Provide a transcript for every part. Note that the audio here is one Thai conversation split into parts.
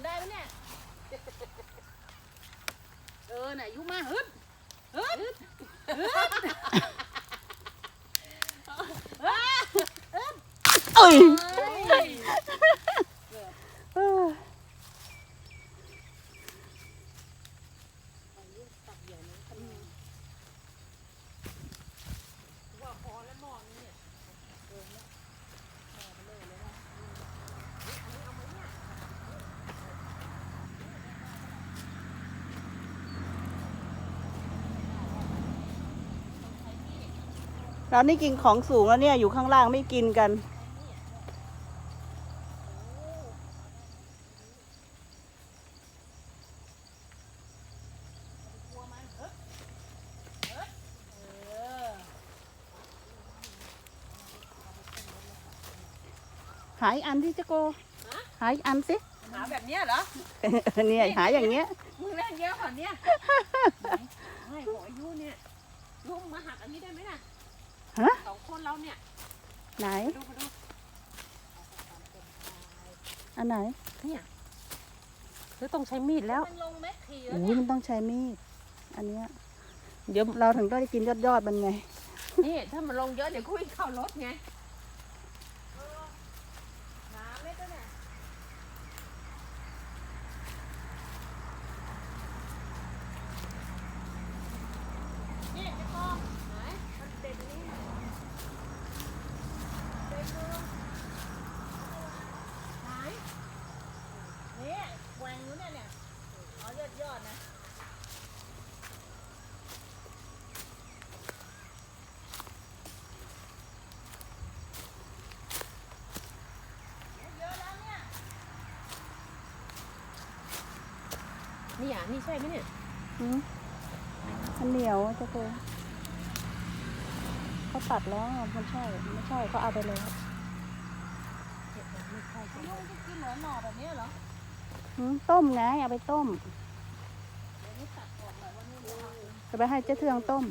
วนได้ไหมเนี่ย เออน่ะยุมาฮึดฮึดฮึดเอ้ย เอ้ย เออ ว่าพอแล้วหม้อนี้เนี่ยเออเนี่ยหม้อเบลอเลยนะนี่อันนี้เอามาเนี่ย เรานี่กินของสูงแล้วเนี่ยอยู่ข้างล่างไม่กินกันกลัวมันฮึดฮึดเออหายอันที่เจะโก หายอันสิ หาแบบเนี้ยเหรอ เนี่ยหายอย่างเงี้ยมึงเล่นเยอะกว่าเนี้ยไหนไม่บอกอายุเนี่ยลุงมาหักอันนี้ได้ไหมน่ะ ฮะสองคนเราเนี่ย ไหนไปดูไปดูอันไหนเนี่ยหรือต้องใช้มีดแล้วมันลงแม็กขี่แล้วโอ้เนี่ยยมันต้องใช้มีด อันเนี้ย เดี๋ยวเราถึงได้กินยอดยอดๆมันไง นี่ถ้ามันลงเยอะเดี๋ยวคุยเข้ารถไง หาเม็ดแล้วเนี่ย นี่จะกองไหน มันเด็ดนี่ ไหน เนี่ยแหวงอยู่เนี่ยเนี่ยเอายอดยอดๆนะ เยอะแล้วเนี่ย นี่อะนี่ใช่ไหมเนี่ยหืมมันเหนียวเจะโกเขาตัดแล้วมันใช่ไม่ใช่เขาเอาไปเลยไม่ใช่ใช่ไหมลูกจะกินเหมือนหน่อแบบนี้เหรอหืมต้มไงเอาไปต้มเดี๋ยวนี้ตัดออกหน่อยว่านี่ลูกจะไปให้เจ๊เทืองต้ม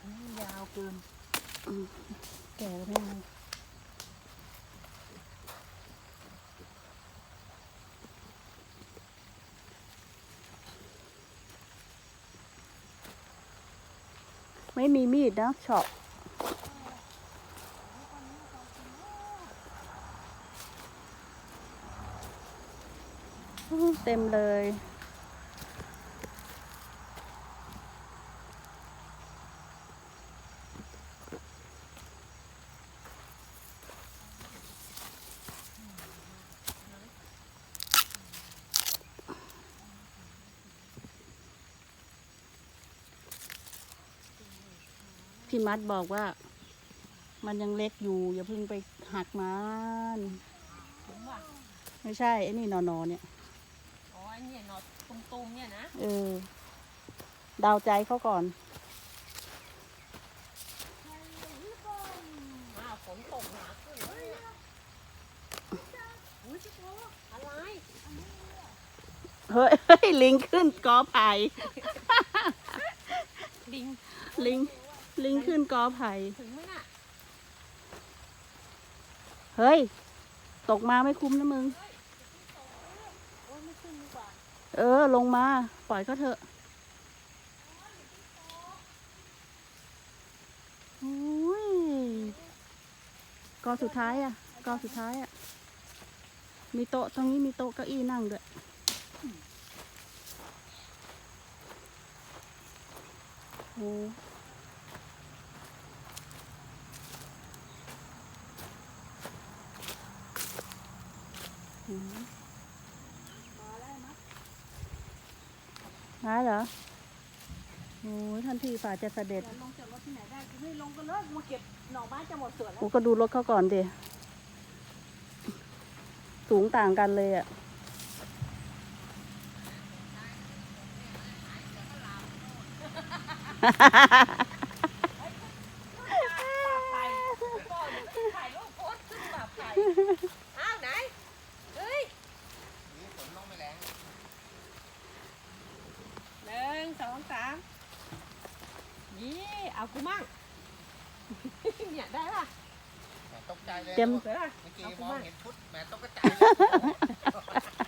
อันนี้ยาวเกิน แก่แล้วไม่เอา ไม่มีมีดนะช็อื้อเต็มเลย พี่มัดบอกว่า มันยังเล็กอยู่ อย่าเพิ่งไปหักมันผมว่าไม่ใช่ไอ้นี่นอนอเนี่ยอ๋อไอ้เนี่ยหนอตุ่มๆเนี่ยนะเออดาวใจเขาก่อนอ้าวฝนตกหนาขึ้นเลยเนี่ยอุ้ยชิโกอะไรเฮ้ยเฮ้ยลิงขึ้นกอไผ่ลิงลิง ลิงขึ้นกอไผ่ ถึงไหมน่ะเฮ้ย ตกมาไม่คุ้มนะมึง โอ้ยไม่ขึ้นดีกว่าเออ ลงมา ปล่อยก็เถอะโอ้ยกอสุดท้ายอะกอสุดท้ายอะ มีโต๊ะตรงนี้มีโต๊ะเก้าอี้นั่งด้วย โอ้ มมาเหรอโอ้ยท่านที่ฝ่าจะเสด็จเดี๋ยวลงจากรถที่ไหนได้ไม่ลงกันเลยมาเก็บหน่อไม้จะหมดสวนแล้วโอ้ก็ดูรถเขาก่อนดิสูงต่างกันเลยอะ เอากูมั่ง เนี่ยได้ป่ะตกใจเลยเต็ม ได้ป่ะ เมื่อกี้มองเห็นชุดแหมตกใจลย